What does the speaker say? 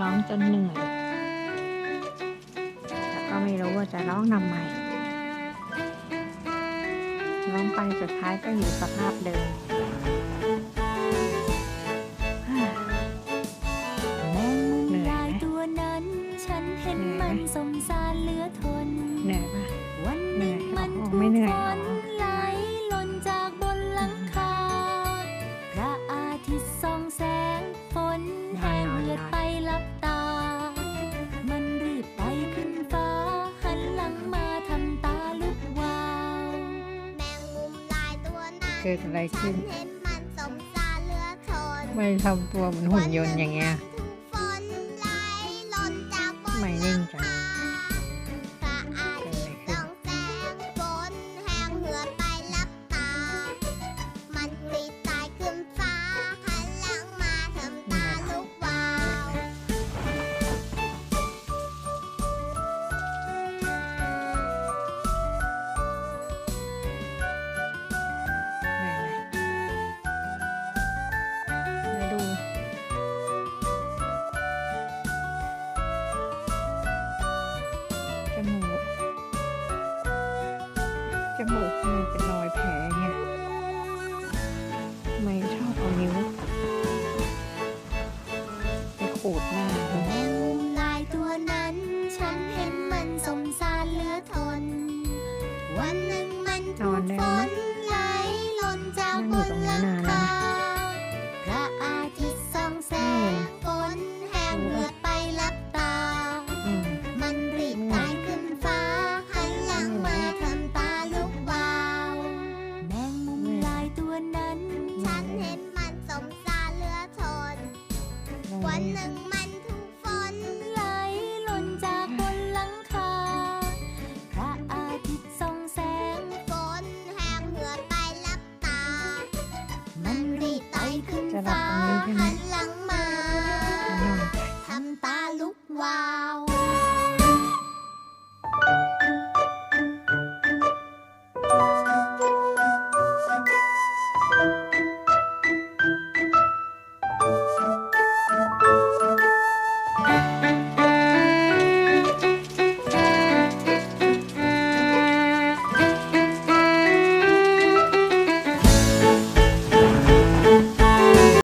ร้องจนเหนื่อย แล้วก็ไม่รู้ว่าจะร้องทำไมร้องไปสุดท้ายก็อยู่สภาพเดิมเหนื่อยไหมเหนื่อยปหไม่เหนื่อย กิดอะไรขึ้น ไม่ทำตัวเหมือนหุ่นยนต์อย่างเงี้ย จมูกมันเป็นรอยแผลไงทำไมชอบเอานิ้ว ไปขูดหน้า วันหนึ่งมันถูกฝนไหลล่นจากบนหลังคา พระอาทิตย์ส่องแสง ฝนแหงเหือไปลับตา มันรีบไขึ้นฟ้